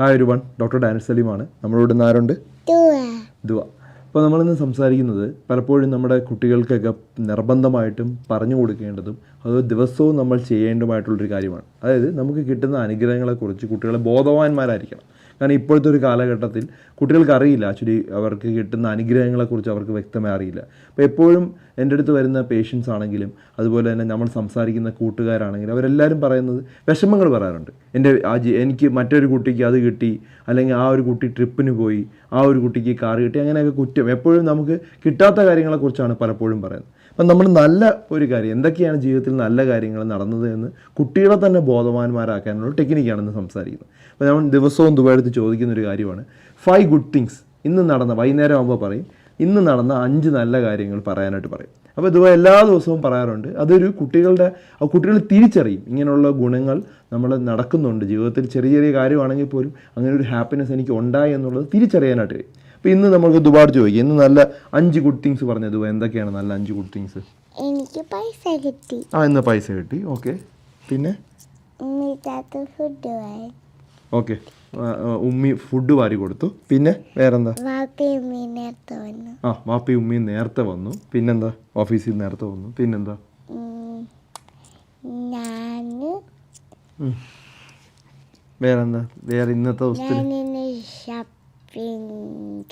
Hi ഒരു one doctor Daniil സലീമാണ് നമ്മളോട് ഇന്ന് ആരുണ്ട്? ദുവ. അപ്പോൾ നമ്മളിന്ന് സംസാരിക്കുന്നത് പലപ്പോഴും നമ്മുടെ കുട്ടികൾക്കൊക്കെ നിർബന്ധമായിട്ടും പറഞ്ഞു കൊടുക്കേണ്ടതും അത് ദിവസവും നമ്മൾ ചെയ്യേണ്ടതുമായിട്ടുള്ളൊരു കാര്യമാണ്. അതായത് നമുക്ക് കിട്ടുന്ന അനുഗ്രഹങ്ങളെക്കുറിച്ച് കുട്ടികളെ ബോധവാന്മാരായിരിക്കണം. കാരണം ഇപ്പോഴത്തെ ഒരു കാലഘട്ടത്തിൽ കുട്ടികൾക്ക് അറിയില്ല. ആക്ച്വലി അവർക്ക് കിട്ടുന്ന അനുഗ്രഹങ്ങളെക്കുറിച്ച് അവർക്ക് വ്യക്തമായി അറിയില്ല. അപ്പോൾ എപ്പോഴും എന്റെ അടുത്ത് വരുന്ന പേഷ്യൻസ് ആണെങ്കിലും അതുപോലെ തന്നെ നമ്മൾ സംസാരിക്കുന്ന കൂട്ടുകാരാണെങ്കിലും അവരെല്ലാവരും പറയുന്നത് വിഷമങ്ങൾ പറയാറുണ്ട്. എന്റെ എനിക്ക് മറ്റൊരു കുട്ടിക്ക് അത് കിട്ടി അല്ലെങ്കിൽ ആ ഒരു കുട്ടി ട്രിപ്പിന് പോയി ആ ഒരു കുട്ടിക്ക് കാർ കിട്ടി അങ്ങനെയൊക്കെ കുറ്റം എപ്പോഴും നമുക്ക് കിട്ടാത്ത കാര്യങ്ങളെക്കുറിച്ചാണ് പലപ്പോഴും പറയുന്നത്. അപ്പം നമ്മൾ നല്ല ഒരു കാര്യം എന്തൊക്കെയാണ് ജീവിതത്തിൽ നല്ല കാര്യങ്ങൾ നടന്നത് എന്ന് കുട്ടികളെ തന്നെ ബോധവാന്മാരാക്കാനുള്ള ടെക്നിക്കാണെന്ന് സംസാരിക്കുന്നത്. അപ്പോൾ നമ്മൾ ദിവസവും ചോദിക്കുന്ന ഒരു കാര്യമാണ്. ഫൈവ് ഗുഡ് തിങ്സ് ഇന്ന് നടന്ന വൈകുന്നേരം ആകുമ്പോൾ പറയും. ഇന്ന് നടന്ന അഞ്ച് നല്ല കാര്യങ്ങൾ പറയാനായിട്ട് പറയും. അപ്പോൾ ഇതുപോലെ എല്ലാ ദിവസവും പറയാറുണ്ട്. അതൊരു കുട്ടികളുടെ ആ കുട്ടികൾ തിരിച്ചറിയും. ഇങ്ങനെയുള്ള ഗുണങ്ങൾ നമ്മൾ നടക്കുന്നുണ്ട്. ജീവിതത്തിൽ ചെറിയ ചെറിയ കാര്യമാണെങ്കിൽ പോലും അങ്ങനെ ഒരു ഹാപ്പിനെസ് എനിക്ക് ഉണ്ടായി എന്നുള്ളത് തിരിച്ചറിയാനായിട്ട് കഴിയും. അപ്പോൾ ഇന്ന് നമുക്ക് ദുബാട് ചോദിക്കാം. ഇന്ന് നല്ല അഞ്ച് ഗുഡ് തിങ്സ് പറഞ്ഞത് എന്തൊക്കെയാണ് നല്ല അഞ്ച് ഗുഡ് തിങ്സ് എനിക്ക് പൈസ കിട്ടി. ആ ഇന്ന് പൈസ കിട്ടി. ഓക്കെ പിന്നെ? Food okay. ഉമ്മി ഫുഡ് വാരി കൊടുത്തു. പിന്നെ വേറെന്താ? വാപ്പി ഉമ്മി നേരത്തെ വന്നു. ആ വാപ്പി ഉമ്മി നേരത്തെ വന്നു. പിന്നെന്താ? ഓഫീസിൽ നേരത്തെ വന്നു. പിന്നെന്താ? വേറെന്താ? വേറെ ഇന്നത്തെ ദിവസത്തിൽ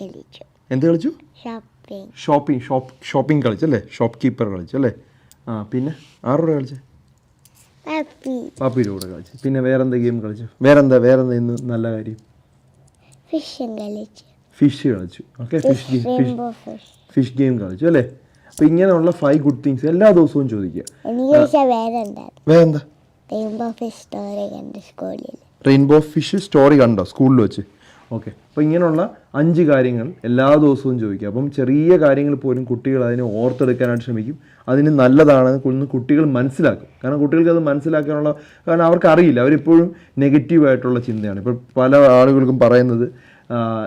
കളിച്ചു. എന്ത് കളിച്ചു? ഷോപ്പിംഗ് ഷോപ്പിംഗ് ഷോപ്പ് ഷോപ്പിംഗ് കളിച്ചല്ലേ? ഷോപ്പ് കീപ്പർ കളിച്ചല്ലേ? ആ പിന്നെ? ആരോടെ കളിച്ചേ? വാപ്പി പാപ്പിയുടെ കൂടെ കളിച്ചു. പിന്നെ വേറെന്താ ഗെയിം കളിച്ചു? വേറെന്താ വേറെന്താ ഇന്ന് നല്ല കാര്യം? ഫിഷും കളിച്ചു. ഫിഷ് കളിച്ചു. Okay fish game fish fish game കളിച്ചു അല്ലേ? അപ്പൊ ഇങ്ങനെയുള്ള ഫൈവ് ഗുഡ് തിങ്സ് എല്ലാ ദിവസവും ചോദിക്കുക. എനിക്ക് ചോദിച്ചാൽ വേറെ ഉണ്ടായിരുന്നു വേറെന്താ? റെയിൻബോ ഫിഷ് സ്റ്റോറി കണ്ട് സ്കൂളിൽ റെയിൻബോ ഫിഷ് സ്റ്റോറി കണ്ടോ? സ്കൂളിൽ വെച്ച്. ഓക്കെ. അപ്പോൾ ഇങ്ങനെയുള്ള അഞ്ച് കാര്യങ്ങൾ എല്ലാ ദിവസവും ചോദിക്കുക. അപ്പം ചെറിയ കാര്യങ്ങൾ പോലും കുട്ടികൾ അതിനെ ഓർത്തെടുക്കാനായിട്ട് ശ്രമിക്കും. അതിന് നല്ലതാണെന്ന് ഒന്ന് കുട്ടികൾ മനസ്സിലാക്കും. കാരണം കുട്ടികൾക്ക് അത് മനസ്സിലാക്കാനുള്ള കാരണം അവർക്ക് അറിയില്ല അവരിപ്പോഴും നെഗറ്റീവായിട്ടുള്ള ചിന്തയാണ്. ഇപ്പോൾ പല ആളുകൾക്കും പറയുന്നത്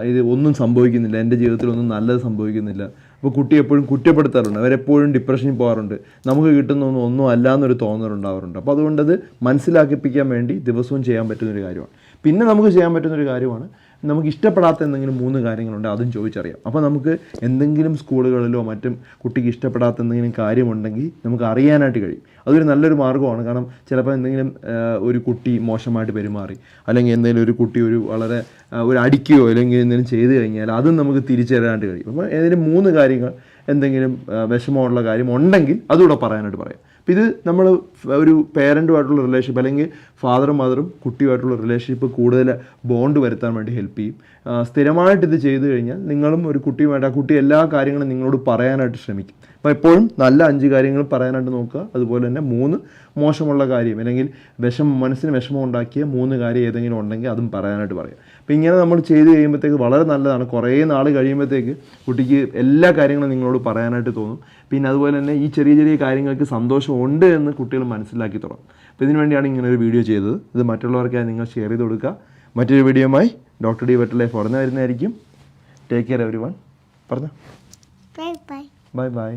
ഇത് ഒന്നും സംഭവിക്കുന്നില്ല. എന്റെ ജീവിതത്തിൽ ഒന്നും നല്ലത് സംഭവിക്കുന്നില്ല. അപ്പോൾ കുട്ടി എപ്പോഴും കുറ്റപ്പെടുത്താറുണ്ട്. അവരെപ്പോഴും ഡിപ്രഷനിൽ പോകാറുണ്ട്. നമുക്ക് കിട്ടുന്ന ഒന്നും ഒന്നും അല്ല എന്നൊരു തോന്നലുണ്ടാവാറുണ്ട്. അപ്പോൾ അതുകൊണ്ട് അത് മനസ്സിലാക്കിപ്പിക്കാൻ വേണ്ടി ദിവസവും ചെയ്യാൻ പറ്റുന്നൊരു കാര്യമാണ്. പിന്നെ നമുക്ക് ചെയ്യാൻ പറ്റുന്നൊരു കാര്യമാണ് നമുക്ക് ഇഷ്ടപ്പെടാത്ത എന്തെങ്കിലും മൂന്ന് കാര്യങ്ങളുണ്ട് അതും ചോദിച്ചറിയാം. അപ്പോൾ നമുക്ക് എന്തെങ്കിലും സ്കൂളുകളിലോ മറ്റും കുട്ടിക്ക് ഇഷ്ടപ്പെടാത്ത എന്തെങ്കിലും കാര്യമുണ്ടെങ്കിൽ നമുക്ക് അറിയാനായിട്ട് കഴിയും. അതൊരു നല്ലൊരു മാർഗമാണ്. കാരണം ചിലപ്പോൾ എന്തെങ്കിലും ഒരു കുട്ടി മോശമായിട്ട് പെരുമാറി അല്ലെങ്കിൽ എന്തെങ്കിലും ഒരു കുട്ടി ഒരു വളരെ ഒരു അടിക്കുകയോ അല്ലെങ്കിൽ എന്തെങ്കിലും ചെയ്തു കഴിഞ്ഞാൽ അതും നമുക്ക് തിരിച്ചറിയാനായിട്ട് കഴിയും. അപ്പോൾ ഏതെങ്കിലും മൂന്ന് കാര്യങ്ങൾ എന്തെങ്കിലും വിഷമമുള്ള കാര്യം ഉണ്ടെങ്കിൽ അതുകൂടെ പറയാനായിട്ട് പറയാം. അപ്പോൾ ഇത് നമ്മൾ ഒരു പേരന്റുമായിട്ടുള്ള റിലേഷൻഷിപ്പ് അല്ലെങ്കിൽ ഫാദറും മദറും കുട്ടിയുമായിട്ടുള്ള റിലേഷൻഷിപ്പ് കൂടുതൽ ബോണ്ട് വരുത്താൻ വേണ്ടി ഹെൽപ്പ് ചെയ്യും. സ്ഥിരമായിട്ട് ഇത് ചെയ്തു കഴിഞ്ഞാൽ നിങ്ങളും ഒരു കുട്ടിയുമായിട്ട് ആ കുട്ടി എല്ലാ കാര്യങ്ങളും നിങ്ങളോട് പറയാനായിട്ട് ശ്രമിക്കും. അപ്പോൾ എപ്പോഴും നല്ല അഞ്ച് കാര്യങ്ങൾ പറയാനായിട്ട് നോക്കുക. അതുപോലെ തന്നെ മൂന്ന് മോശമുള്ള കാര്യം അല്ലെങ്കിൽ വിഷം മനസ്സിന് വിഷമം ഉണ്ടാക്കിയ മൂന്ന് കാര്യം ഏതെങ്കിലും ഉണ്ടെങ്കിൽ അതും പറയാനായിട്ട് പറയാം അപ്പോൾ ഇങ്ങനെ നമ്മൾ ചെയ്ത് കഴിയുമ്പോഴത്തേക്ക് വളരെ നല്ലതാണ്. കുറേ നാൾ കഴിയുമ്പോഴത്തേക്ക് കുട്ടിക്ക് എല്ലാ കാര്യങ്ങളും നിങ്ങളോട് പറയാനായിട്ട് തോന്നും. പിന്നെ അതുപോലെ തന്നെ ഈ ചെറിയ ചെറിയ കാര്യങ്ങൾക്ക് സന്തോഷമുണ്ട് എന്ന് കുട്ടികൾ മനസ്സിലാക്കി തുടങ്ങും. അപ്പോൾ ഇതിനു വേണ്ടിയാണ് ഇങ്ങനെ ഒരു വീഡിയോ ചെയ്തത്. ഇത് മറ്റുള്ളവർക്കായി നിങ്ങൾ ഷെയർ ചെയ്ത് കൊടുക്കുക. മറ്റൊരു വീഡിയോയുമായി ഡോക്ടർ ഡി ലൈഫ് ഉടനെ വരുന്നതായിരിക്കും. ടേക്ക് കെയർ എവരി വൺ പറഞ്ഞോ. Bye bye. Bye bye.